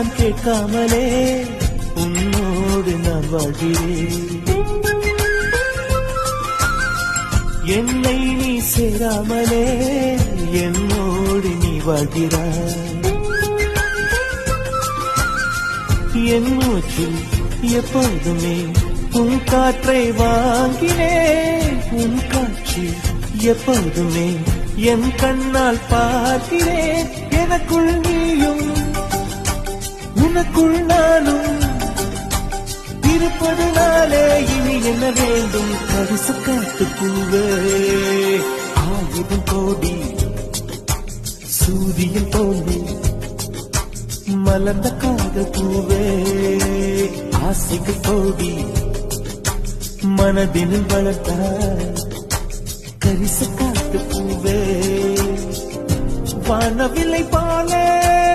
நான் கேட்காமலே உன்னோடு நான் வாழ்கிறேன் என்னை நீ சேராமலே என்னோடு நீ வாழ்கிறாய். என் மூச்சில் எப்பொழுதுமே உன் காற்றை வாங்கினேன் உன் காட்சி எப்பொழுதுமே என் கண்ணால் பார்க்கிறேன். எனக்குள் உனக்குள் நானும் இருப்பது நாளே இனி என்ன வேண்டும்? பரிசு காத்து பூவே ஆயுதம் கோடி சூரியன் தோண்டி மலர்ந்த காத பூவே ஆசைகள் கோடி மனதினில் வளர்த்த கரிச காத்து பூவே வானவில்லை பாலே.